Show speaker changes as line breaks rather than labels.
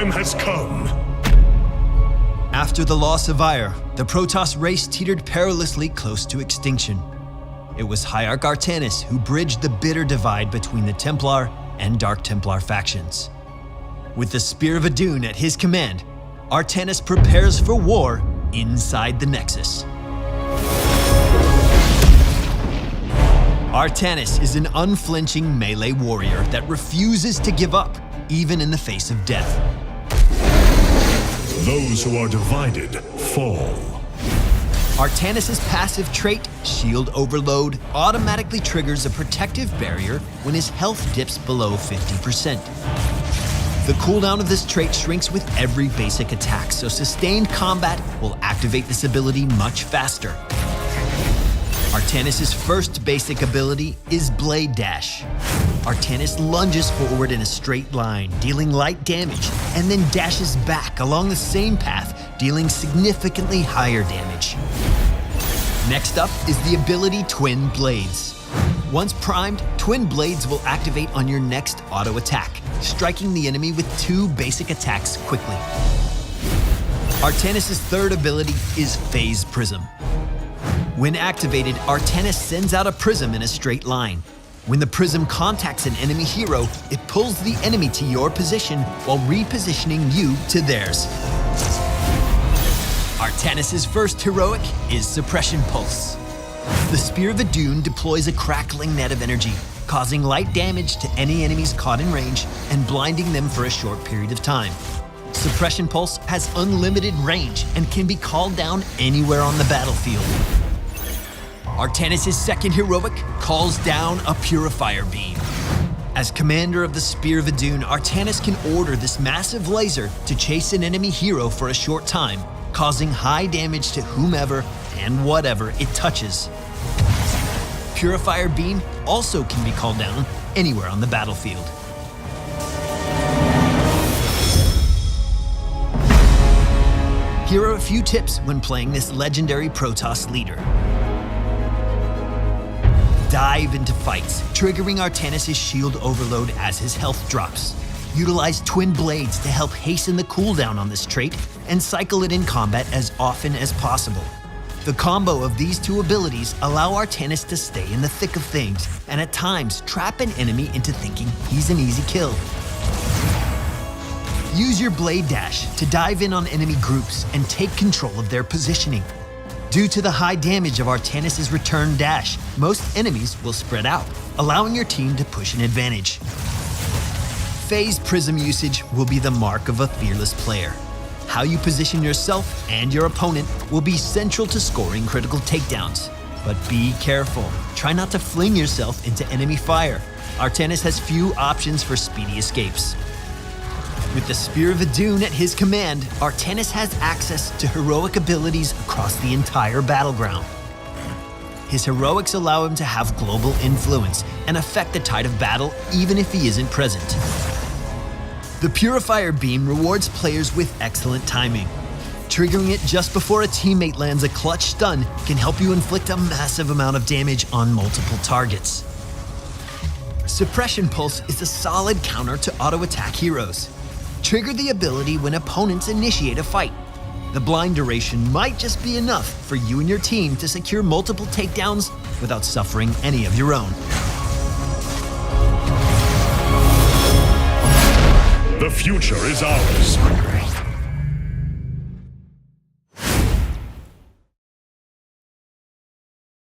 time has come.
After the loss of Ire, the Protoss race teetered perilously close to extinction. It was Hierarch Artanis who bridged the bitter divide between the Templar and Dark Templar factions. With the Spear of Adun at his command, Artanis prepares for war inside the Nexus. Artanis is an unflinching melee warrior that refuses to give up, even in the face of death.
Those who are divided fall.
Artanis' passive trait, Shield Overload, automatically triggers a protective barrier when his health dips below 50%. The cooldown of this trait shrinks with every basic attack, so sustained combat will activate this ability much faster. Artanis' first basic ability is Blade Dash. Artanis lunges forward in a straight line, dealing light damage, and then dashes back along the same path, dealing significantly higher damage. Next up is the ability Twin Blades. Once primed, Twin Blades will activate on your next auto attack, striking the enemy with two basic attacks quickly. Artanis' third ability is Phase Prism. When activated, Artanis sends out a prism in a straight line. When the prism contacts an enemy hero, it pulls the enemy to your position while repositioning you to theirs. Artanis' first heroic is Suppression Pulse. The Spear of a Dune deploys a crackling net of energy, causing light damage to any enemies caught in range and blinding them for a short period of time. Suppression Pulse has unlimited range and can be called down anywhere on the battlefield. Artanis' second heroic calls down a Purifier Beam. As commander of the Spear of Adun, Artanis can order this massive laser to chase an enemy hero for a short time, causing high damage to whomever and whatever it touches. Purifier Beam also can be called down anywhere on the battlefield. Here are a few tips when playing this legendary Protoss leader. Dive into fights, triggering Artanis' shield overload as his health drops. Utilize twin blades to help hasten the cooldown on this trait, and cycle it in combat as often as possible. The combo of these two abilities allow Artanis to stay in the thick of things, and at times trap an enemy into thinking he's an easy kill. Use your Blade Dash to dive in on enemy groups and take control of their positioning. Due to the high damage of Artanis' return dash, most enemies will spread out, allowing your team to push an advantage. Phase Prism usage will be the mark of a fearless player. How you position yourself and your opponent will be central to scoring critical takedowns. But be careful. Try not to fling yourself into enemy fire. Artanis has few options for speedy escapes. With the Spear of Adun at his command, Artanis has access to heroic abilities across the entire battleground. His heroics allow him to have global influence and affect the tide of battle even if he isn't present. The Purifier Beam rewards players with excellent timing. Triggering it just before a teammate lands a clutch stun can help you inflict a massive amount of damage on multiple targets. Suppression Pulse is a solid counter to auto attack heroes. Trigger the ability when opponents initiate a fight. The blind duration might just be enough for you and your team to secure multiple takedowns without suffering any of your own.
The future is ours.